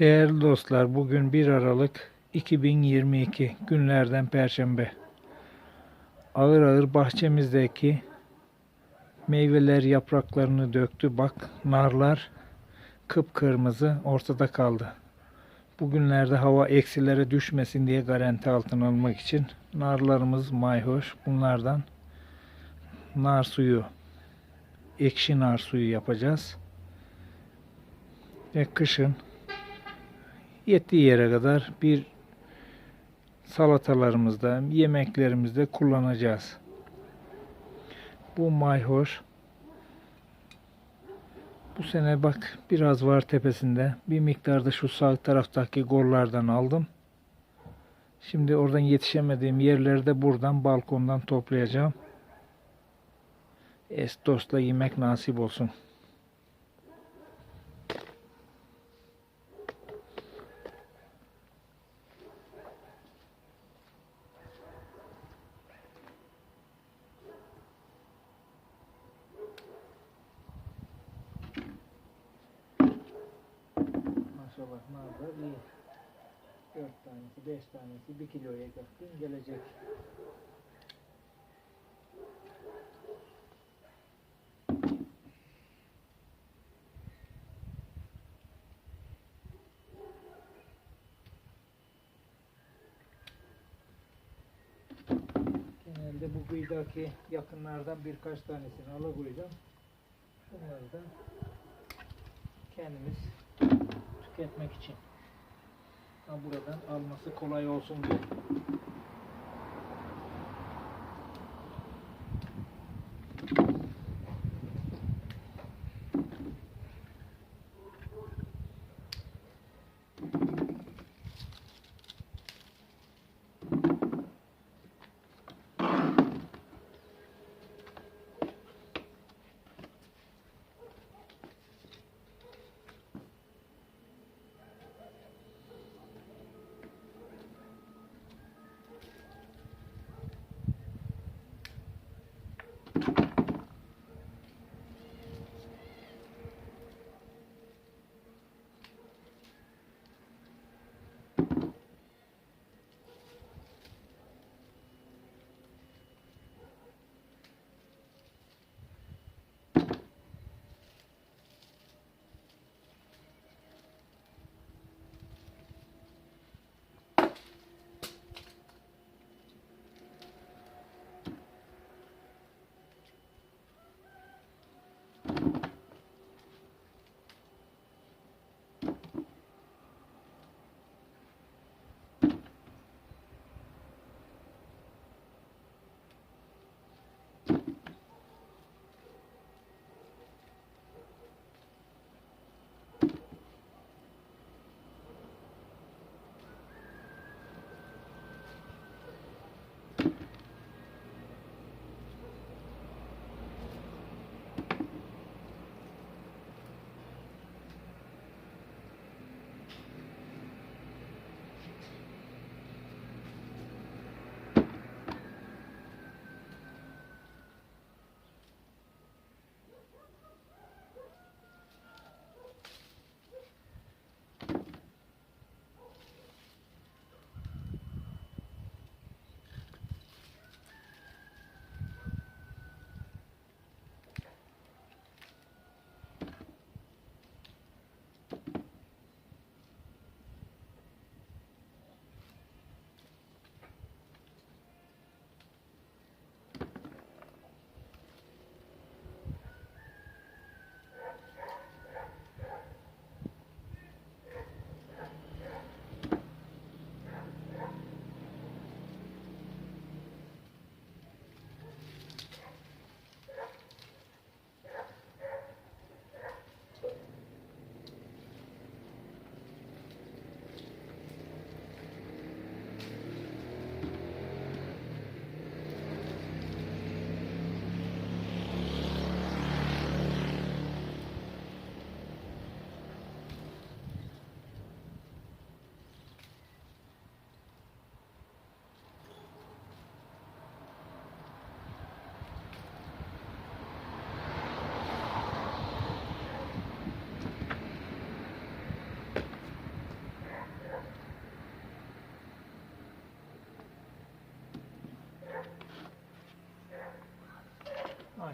Değerli dostlar, bugün 1 Aralık 2022 günlerden Perşembe. Ağır ağır bahçemizdeki meyveler yapraklarını döktü. Bak narlar kıpkırmızı ortada kaldı. Bugünlerde hava eksilere düşmesin diye garanti altına almak için narlarımız mayhoş. Bunlardan nar suyu, ekşi nar suyu yapacağız. Ve kışın yettiği yere kadar bir salatalarımızda, yemeklerimizde kullanacağız. Bu mayhoş. Bu sene bak biraz var tepesinde. Bir miktarda şu sağ taraftaki gollardan aldım. Şimdi oradan yetişemediğim yerleri de buradan balkondan toplayacağım. Es dostla yemek nasip olsun. Narlar iyi. 4 tanesi, 5 tanesi 1 kiloya yakın gelecek. Genelde bu kıydaki yakınlardan birkaç tanesini alakoyacağım. Bunları da kendimiz tüketmek için. Buradan alması kolay olsun diye.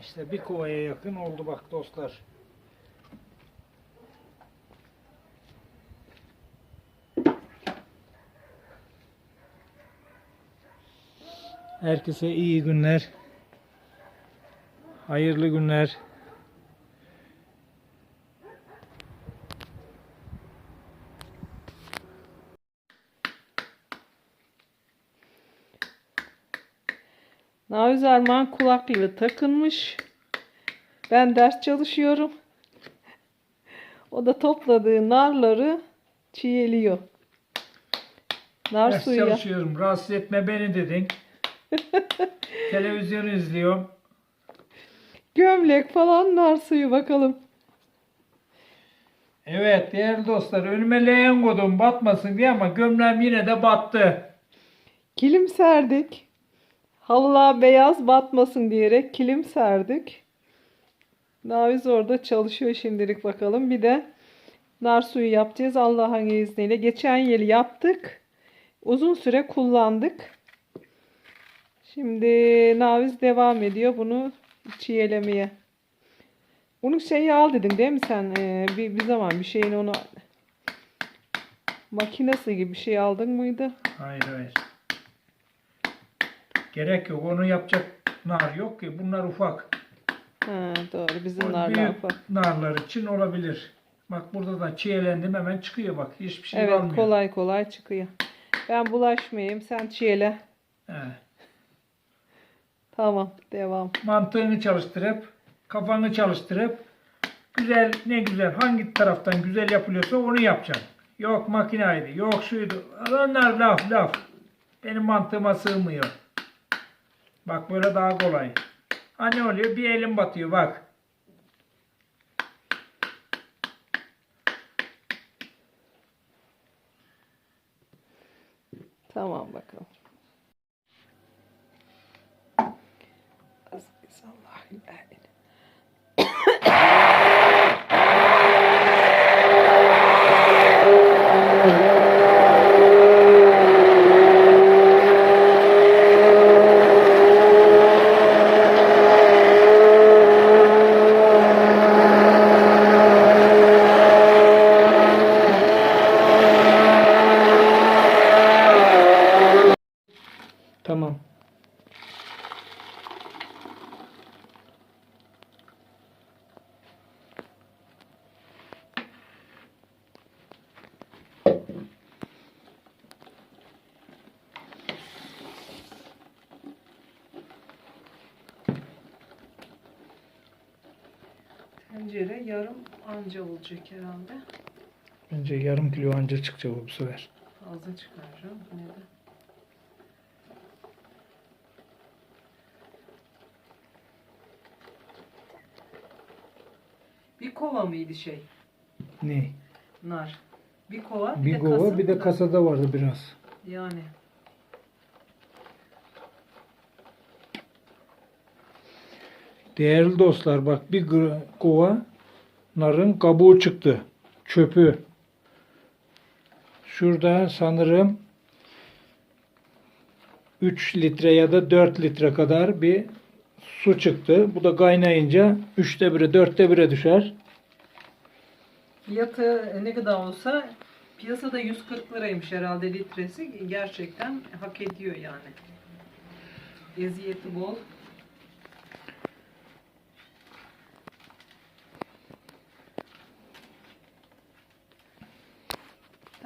İşte bir kovaya yakın oldu bak dostlar. Herkese iyi günler. Hayırlı günler. Naviz Armağan kulaklığı takılmış. Ben ders çalışıyorum. O da topladığı narları çiğeliyor. Nar Ders suyu. çalışıyorum. Rahatsız etme beni dedin. Televizyon izliyorum. Gömlek falan nar suyu bakalım. Evet değerli dostlar önüme leğen koydum batmasın diye ama gömleğim yine de battı. Kilim serdik. Halılar beyaz batmasın diyerek kilim serdik. Naviz orada çalışıyor şimdilik bakalım. Bir de nar suyu yapacağız Allah'ın izniyle. Geçen yıl yaptık. Uzun süre kullandık. Şimdi Naviz devam ediyor bunu çiğlemeye. Bunun şeyi al dedin değil mi sen? Ee, bir, bir zaman bir şeyin onu makinesi gibi bir şey aldın mıydı? Hayır hayır. Gerek yok onu yapacak nar yok ki bunlar ufak. Ha, doğru bizim O narlar büyük ufak. narlar için olabilir. Bak burada da çiğelendim hemen çıkıyor bak hiçbir şey Evet kalmıyor. kolay kolay çıkıyor. Ben bulaşmayayım sen çiğle. He. Tamam devam. Mantığını çalıştırıp kafanı çalıştırıp güzel ne güzel hangi taraftan güzel yapılıyorsa onu yapacaksın. Yok makinaydı, yok şuydu. Onlar laf laf. Benim mantığıma sığmıyor. Bak böyle daha kolay. Ha ne oluyor? Bir elim batıyor bak. Tamam bakalım. Bismillahirrahmanirrahim. Tamam. Tencere yarım anca olacak herhalde. Bence yarım kilo anca çıkacak bu sefer. Fazla çıkaracağım. Yine de. Bir kova mıydı şey? Ne? Nar. Bir kova, bir, Bir de kova kasa. bir de kasada vardı biraz. Yani. Değerli dostlar bak bir kova narın kabuğu çıktı. Çöpü. Şurada sanırım 3 litre ya da 4 litre kadar bir su çıktı. Bu da kaynayınca 3'te 1'e 4'te 1'e düşer. Fiyatı ne kadar olsa piyasada 140 liraymış herhalde litresi. Gerçekten hak ediyor yani. Eziyeti bol.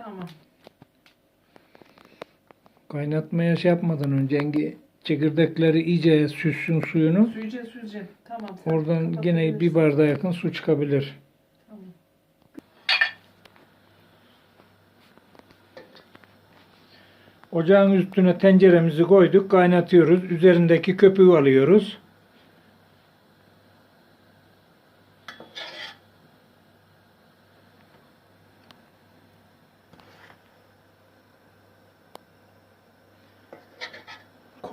Tamam. Kaynatmaya şey yapmadan önce Cengi çekirdekleri iyice süssün suyunu. Süzce süzce. Tamam. sen Oradan gene bir kapatabilirsin. bardağa yakın su çıkabilir. Tamam. Ocağın üstüne tenceremizi koyduk, kaynatıyoruz. Üzerindeki köpüğü alıyoruz.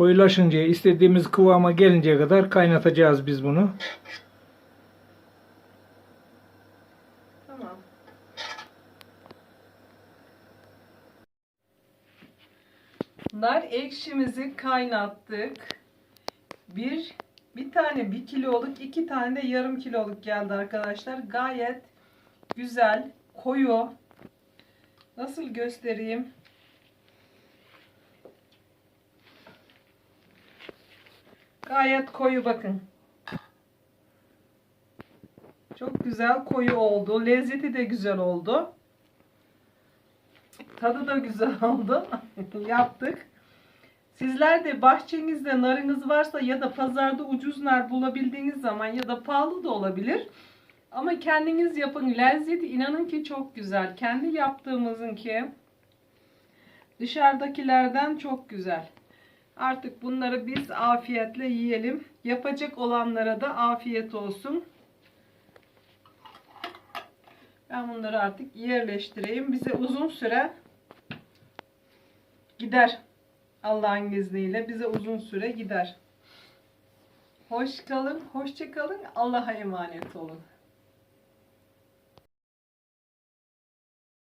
Koyulaşınca istediğimiz kıvama gelinceye kadar kaynatacağız biz bunu. Tamam. Nar ekşimizi kaynattık. Bir Bir tane bir kiloluk, iki tane de yarım kiloluk geldi arkadaşlar. Gayet güzel, koyu. Nasıl göstereyim? Gayet koyu bakın. Çok güzel koyu oldu. Lezzeti de güzel oldu. Tadı da güzel oldu. Yaptık. Sizler de bahçenizde narınız varsa ya da pazarda ucuz nar bulabildiğiniz zaman ya da pahalı da olabilir. Ama kendiniz yapın. Lezzeti inanın ki çok güzel. Kendi yaptığımızınki dışarıdakilerden çok güzel. Artık bunları biz afiyetle yiyelim. Yapacak olanlara da afiyet olsun. Ben bunları artık yerleştireyim. Bize uzun süre gider. Allah'ın izniyle bize uzun süre gider. Hoş kalın, hoşça kalın. Allah'a emanet olun.